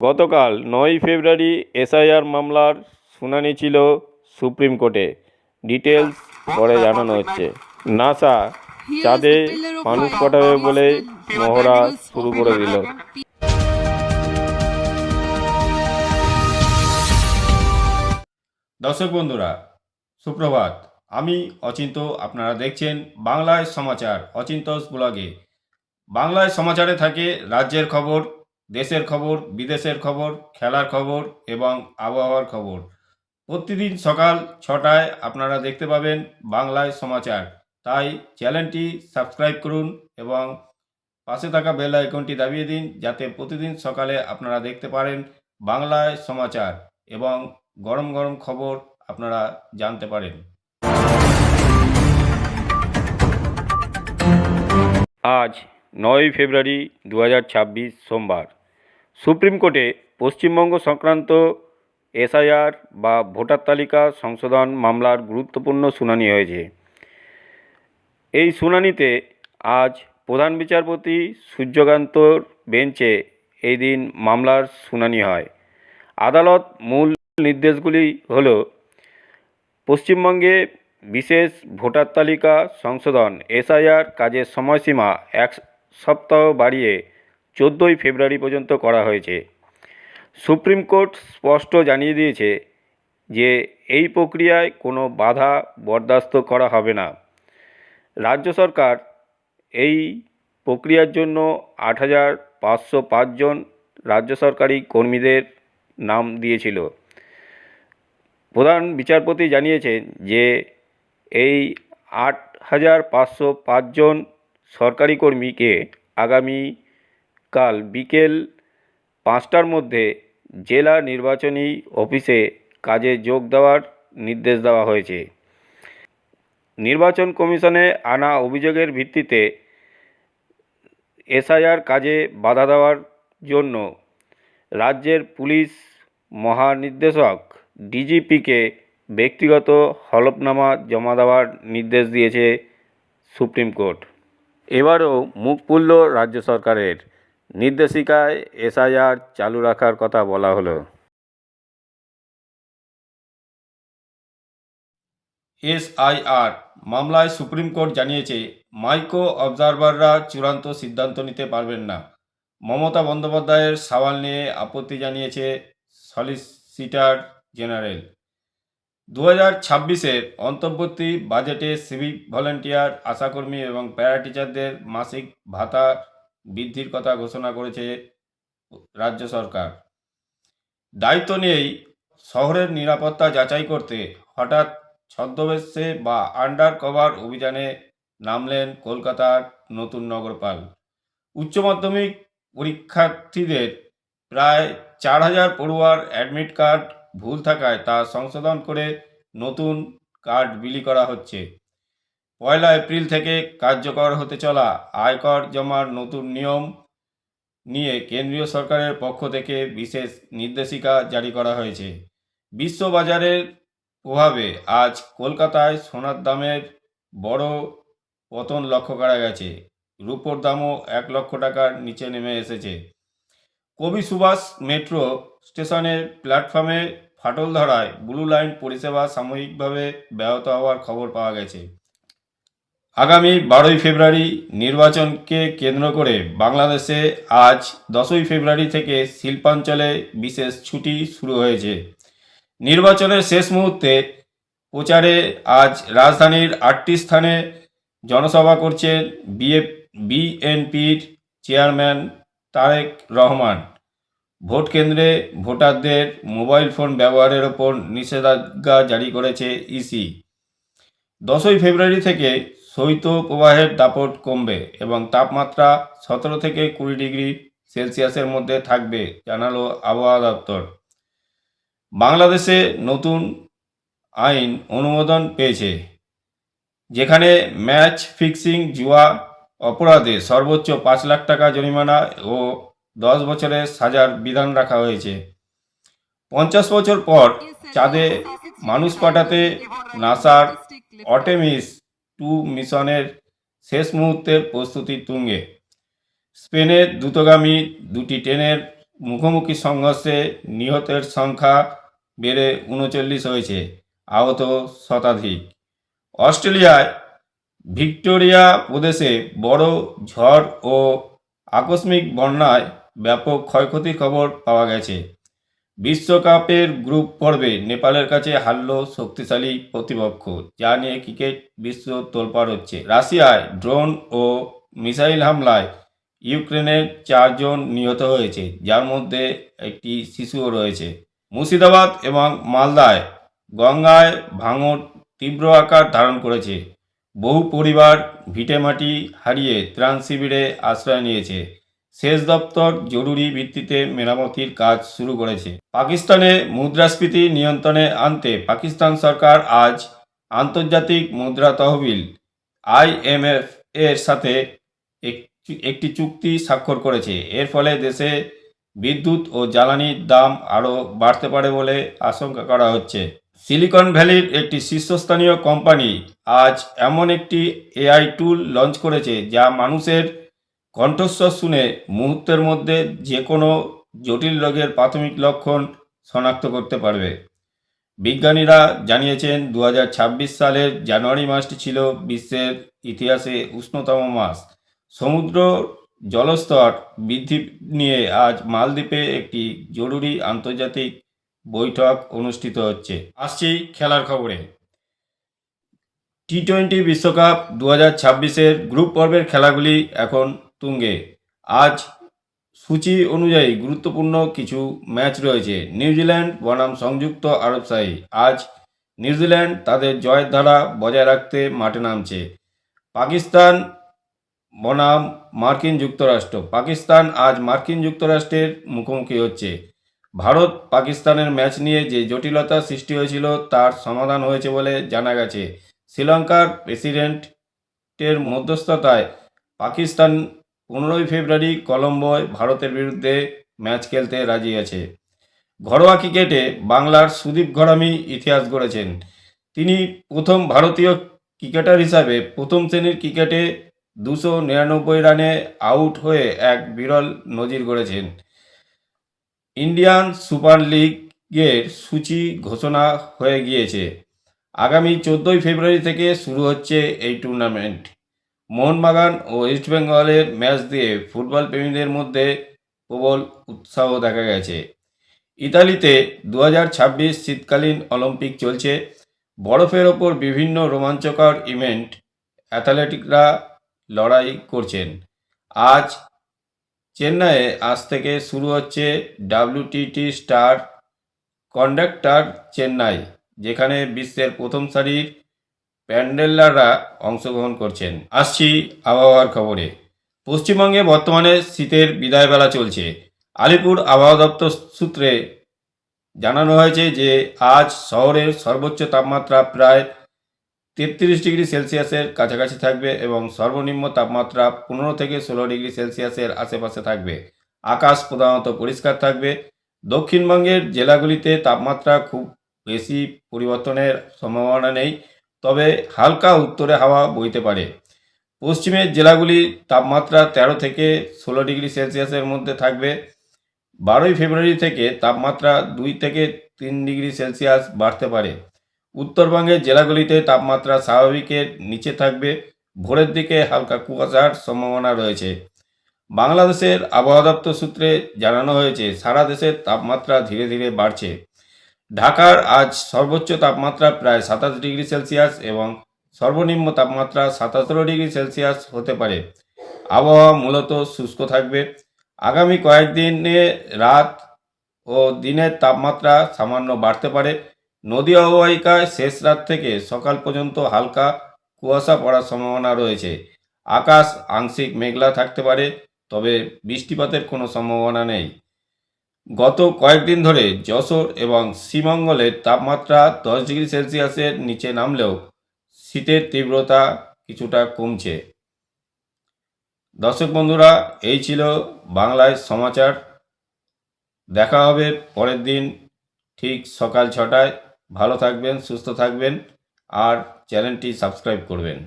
গতকাল নয়ই ফেব্রুয়ারি এসআইআর মামলার শুনানি ছিল সুপ্রিম কোর্টে। ডিটেলস পরে জানানো হচ্ছে। নাসা চাঁদে মানুষ পাঠাবে বলে মহড়া শুরু করে দিল। দর্শক বন্ধুরা, সুপ্রভাত। আমি অচিন্ত, আপনারা দেখছেন বাংলায় সমাচার অচিন্তস ব্লগে। বাংলায় সমাচারে থাকে রাজ্যের খবর দেশের খবর, বিদেশের খবর, খেলার খবর এবং আবহাওয়ার খবর। প্রতিদিন সকাল ছটায় আপনারা দেখতে পাবেন বাংলায় সমাচার। তাই চ্যানেলটি সাবস্ক্রাইব করুন এবং পাশে থাকা বেল আইকনটি দাবিয়ে দিন যাতে প্রতিদিন সকালে আপনারা দেখতে পারেন বাংলায় সমাচার এবং গরম গরম খবর আপনারা জানতে পারেন। আজ নয় ফেব্রুয়ারি দু হাজার ছাব্বিশ সোমবার। সুপ্রিম কোর্টে পশ্চিমবঙ্গ সংক্রান্ত এসআইআর বা ভোটার তালিকা সংশোধন মামলার গুরুত্বপূর্ণ শুনানি হয়েছে। এই শুনানিতে আজ প্রধান বিচারপতি সূর্যকান্তর বেঞ্চে এই দিন মামলার শুনানি হয়। আদালত মূল নির্দেশগুলি হল, পশ্চিমবঙ্গে বিশেষ ভোটার তালিকা সংশোধন, এসআইআর কাজের সময়সীমা এক সপ্তাহ বাড়িয়ে চোদ্দোই ফেব্রুয়ারি পর্যন্ত করা হয়েছে। সুপ্রিম কোর্ট স্পষ্ট জানিয়ে দিয়েছে যে, এই প্রক্রিয়ায় কোনো বাধা বরদাস্ত করা হবে না। রাজ্য সরকার এই প্রক্রিয়ার জন্য আট হাজার পাঁচশো পাঁচজন রাজ্য সরকারি কর্মীদের নাম দিয়েছিল। প্রধান বিচারপতি জানিয়েছেন যে, এই আট হাজার পাঁচশো পাঁচজন সরকারি কর্মীকে আগামী কাল বিকেল পাঁচটার মধ্যে জেলা নির্বাচনী অফিসে কাজে যোগ দেওয়ার নির্দেশ দেওয়া হয়েছে। নির্বাচন কমিশনে আনা অভিযোগের ভিত্তিতে এসআইআর কাজে বাধা দেওয়ার জন্য রাজ্যের পুলিশ মহানির্দেশক ডিজিপিকে ব্যক্তিগত হলফনামা জমা দেওয়ার নির্দেশ দিয়েছে সুপ্রিম কোর্ট। এবারও মুখ পুরল রাজ্য সরকারের। নির্দেশিকায় এসআইআর চালু রাখার কথা বলা হলো। এসআইআর মামলায় সুপ্রিম কোর্ট জানিয়েছে, মাইক্রো অবজারভাররা চূড়ান্ত সিদ্ধান্ত নিতে পারবেন না। মমতা বন্দ্যোপাধ্যায়ের সওয়াল নিয়ে আপত্তি জানিয়েছে সলিসিটার জেনারেল। দু হাজার ছাব্বিশের অন্তর্বর্তী বাজেটে সিভিক ভলেন্টিয়ার, আশাকর্মী এবং প্যারা টিচারদের মাসিক ভাতা বৃদ্ধির কথা ঘোষণা করেছে রাজ্য সরকার। দায়িত্ব নিয়েই শহরের নিরাপত্তা যাচাই করতে হঠাৎ ছদ্মবেশে বা আন্ডার কভার অভিযানে নামলেন কলকাতার নতুন নগরপাল। উচ্চ মাধ্যমিক পরীক্ষার্থীদের প্রায় চার হাজার পড়ুয়ার অ্যাডমিট কার্ড ভুল থাকায় তা সংশোধন করে নতুন কার্ড বিলি করা হচ্ছে। পয়লা এপ্রিল থেকে কার্যকর হতে চলা আয়কর জমার নতুন নিয়ম নিয়ে কেন্দ্রীয় সরকারের পক্ষ থেকে বিশেষ নির্দেশিকা জারি করা হয়েছে। বিশ্ববাজারের প্রভাবে আজ কলকাতায় সোনার দামের বড় পতন লক্ষ্য করা গেছে। রূপোর দামও এক লক্ষ টাকার নিচে নেমে এসেছে। কবি সুভাষ মেট্রো স্টেশনের প্ল্যাটফর্মে ফাটল ধরায় ব্লু লাইন পরিষেবা সাময়িকভাবে ব্যাহত হওয়ার খবর পাওয়া গেছে। আগামী বারোই ফেব্রুয়ারি নির্বাচনকে কেন্দ্র করে বাংলাদেশে আজ দশই ফেব্রুয়ারি থেকে শিল্পাঞ্চলে বিশেষ ছুটি শুরু হয়েছে। নির্বাচনের শেষ মুহূর্তে প্রচারে আজ রাজধানীর আটটি স্থানে জনসভা করছেন বিএফ বিএনপির চেয়ারম্যান তারেক রহমান। ভোট কেন্দ্রে ভোটারদের মোবাইল ফোন ব্যবহারের ওপর নিষেধাজ্ঞা জারি করেছে ইসি। দশই ফেব্রুয়ারি থেকে শৈত্য প্রবাহের দাপট কমবে এবং তাপমাত্রা সতেরো থেকে কুড়ি ডিগ্রি সেলসিয়াসের মধ্যে থাকবে, জানালো আবহাওয়া দপ্তর। বাংলাদেশে নতুন আইন অনুমোদন পেয়েছে, যেখানে ম্যাচ ফিক্সিং জুয়া অপরাধে সর্বোচ্চ পাঁচ লাখ টাকা জরিমানা ও দশ বছরের সাজার বিধান রাখা হয়েছে। পঞ্চাশ বছর পর চাঁদে মানুষ পাঠাতে নাসার অটেমিস টু মিশনের শেষ মুহূর্তের প্রস্তুতি তুঙ্গে। স্পেনের দ্রুতগামী দুটি ট্রেনের মুখোমুখি সংঘর্ষে নিহতের সংখ্যা বেড়ে উনচল্লিশ হয়েছে, আহত শতাধিক। অস্ট্রেলিয়ায় ভিক্টোরিয়া প্রদেশে বড় ঝড় ও আকস্মিক বন্যায় ব্যাপক ক্ষয়ক্ষতির খবর পাওয়া গেছে। বিশ্বকাপের গ্রুপ পর্বে নেপালের কাছে হারল শক্তিশালী প্রতিপক্ষ, যা নিয়ে ক্রিকেট বিশ্ব তোলপাড় হচ্ছে। রাশিয়ায় ড্রোন ও মিসাইল হামলায় ইউক্রেনের চারজন নিহত হয়েছে, যার মধ্যে একটি শিশুও রয়েছে। মুর্শিদাবাদ এবং মালদায় গঙ্গায় ভাঙন তীব্র আকার ধারণ করেছে। বহু পরিবার ভিটেমাটি হারিয়ে ত্রাণ শিবিরে আশ্রয় নিয়েছে। সেচ দপ্তর জরুরি ভিত্তিতে মেরামতির কাজ শুরু করেছে। পাকিস্তানে মুদ্রাস্ফীতি নিয়ন্ত্রণে আনতে পাকিস্তান সরকার আজ আন্তর্জাতিক মুদ্রা তহবিল আইএমএফ এর সাথে এক- একটি চুক্তি স্বাক্ষর করেছে। এর ফলে দেশে বিদ্যুৎ ও জ্বালানির দাম আরও বাড়তে পারে বলে আশঙ্কা করা হচ্ছে। সিলিকন ভ্যালির একটি শীর্ষস্থানীয় কোম্পানি আজ এমন একটি এআই টুল লঞ্চ করেছে যা মানুষের কণ্ঠস্বর শুনে মুহূর্তের মধ্যে যে কোনো জটিল রোগের প্রাথমিক লক্ষণ শনাক্ত করতে পারবে। বিজ্ঞানীরা জানিয়েছেন দু হাজার ছাব্বিশ সালের জানুয়ারি মাসটি ছিল বিশ্বের ইতিহাসে উষ্ণতম মাস। সমুদ্র জলস্তর বৃদ্ধি নিয়ে আজ মালদ্বীপে একটি জরুরি আন্তর্জাতিক বৈঠক অনুষ্ঠিত হচ্ছে। আসছি খেলার খবরে। টি টোয়েন্টি বিশ্বকাপ দু হাজার গ্রুপ পর্বের খেলাগুলি এখন তুঙ্গে। আজ সূচি অনুযায়ী গুরুত্বপূর্ণ কিছু ম্যাচ রয়েছে। নিউজিল্যান্ড বনাম সংযুক্ত আরবশাহী আজ নিউজিল্যান্ড তাদের জয়ের ধারা বজায় রাখতে মাঠে নামছে। পাকিস্তান বনাম মার্কিন যুক্তরাষ্ট্র। পাকিস্তান আজ মার্কিন যুক্তরাষ্ট্রের মুখোমুখি হচ্ছে। ভারত পাকিস্তানের ম্যাচ নিয়ে যে জটিলতা সৃষ্টি হয়েছিল তার সমাধান হয়েছে বলে জানা গেছে। শ্রীলঙ্কার প্রেসিডেন্টের মধ্যস্থতায় পাকিস্তান পনেরোই ফেব্রুয়ারি কলম্বোয় ভারতের বিরুদ্ধে ম্যাচ খেলতে রাজি আছে। ঘরোয়া ক্রিকেটে বাংলার সুদীপ ঘরামি ইতিহাস গড়েছেন। তিনি প্রথম ভারতীয় ক্রিকেটার হিসাবে প্রথম শ্রেণির ক্রিকেটে দুশো নিরানব্বই রানে আউট হয়ে এক বিরল নজির গড়েছেন। ইন্ডিয়ান সুপার লিগের সূচি ঘোষণা হয়ে গিয়েছে। আগামী চোদ্দোই ফেব্রুয়ারি থেকে শুরু হচ্ছে এই টুর্নামেন্ট। মোহনবাগান ও ইস্টবেঙ্গলের ম্যাচ দিয়ে ফুটবল প্রেমীদের মধ্যে প্রবল উৎসাহ দেখা গেছে। ইতালিতে দু শীতকালীন অলিম্পিক চলছে। বরফের ওপর বিভিন্ন রোমাঞ্চকর ইভেন্ট অ্যাথলেটিকরা লড়াই করছেন। আজ চেন্নাইয়ে আজ থেকে শুরু হচ্ছে ডাব্লিউটিটি স্টার কন্ডাক্টর চেন্নাই, যেখানে বিশ্বের প্রথম সারির প্যান্ডেলাররা অংশগ্রহণ করছেন। আসছি আবহাওয়ার খবরে। পশ্চিমবঙ্গে বর্তমানে শীতের বিদায়বেলা চলছে। আলিপুর আবহাওয়া দপ্তর সূত্রে জানানো হয়েছে যে, আজ শহরের সর্বোচ্চ তাপমাত্রা প্রায় তেত্রিশ ডিগ্রি সেলসিয়াসের কাছাকাছি থাকবে এবং সর্বনিম্ন তাপমাত্রা পনেরো থেকে ষোলো ডিগ্রি সেলসিয়াসের আশেপাশে থাকবে। আকাশ প্রধানত পরিষ্কার থাকবে। দক্ষিণবঙ্গের জেলাগুলিতে তাপমাত্রা খুব বেশি পরিবর্তনের সম্ভাবনা নেই। তবে হালকা উত্তরে হাওয়া বইতে পারে। পশ্চিমের জেলাগুলি তাপমাত্রা তেরো থেকে ষোলো ডিগ্রি সেলসিয়াসের মধ্যে থাকবে। বারোই ফেব্রুয়ারি থেকে তাপমাত্রা দুই থেকে তিন ডিগ্রি সেলসিয়াস বাড়তে পারে। উত্তরবঙ্গের জেলাগুলিতে তাপমাত্রা স্বাভাবিকের নিচে থাকবে। ভোরের দিকে হালকা কুয়াশার সম্ভাবনা রয়েছে। বাংলাদেশের আবহাওয়া দপ্তর সূত্রে জানানো হয়েছে, সারা দেশের তাপমাত্রা ধীরে ধীরে বাড়ছে। ঢাকার আজ সর্বোচ্চ তাপমাত্রা প্রায় সাতাশ ডিগ্রি সেলসিয়াস এবং সর্বনিম্ন তাপমাত্রা সাতাত্তর ডিগ্রি সেলসিয়াস হতে পারে। আবহাওয়া মূলত শুষ্ক থাকবে। আগামী কয়েকদিনে রাত ও দিনের তাপমাত্রা সামান্য বাড়তে পারে। নদী অববাহিকায় শেষ রাত থেকে সকাল পর্যন্ত হালকা কুয়াশা পড়ার সম্ভাবনা রয়েছে। আকাশ আংশিক মেঘলা থাকতে পারে, তবে বৃষ্টিপাতের কোনো সম্ভাবনা নেই। গত কয়েকদিন ধরে যশোর এবং শ্রীমঙ্গলের তাপমাত্রা দশ ডিগ্রি সেলসিয়াসের নিচে নামলেও শীতের তীব্রতা কিছুটা কমছে। দর্শক বন্ধুরা, এই ছিল বাংলায় সমাচার। দেখা হবে পরের দিন ঠিক সকাল ছটায়। ভালো থাকবেন, সুস্থ থাকবেন আর চ্যানেলটি সাবস্ক্রাইব করবেন।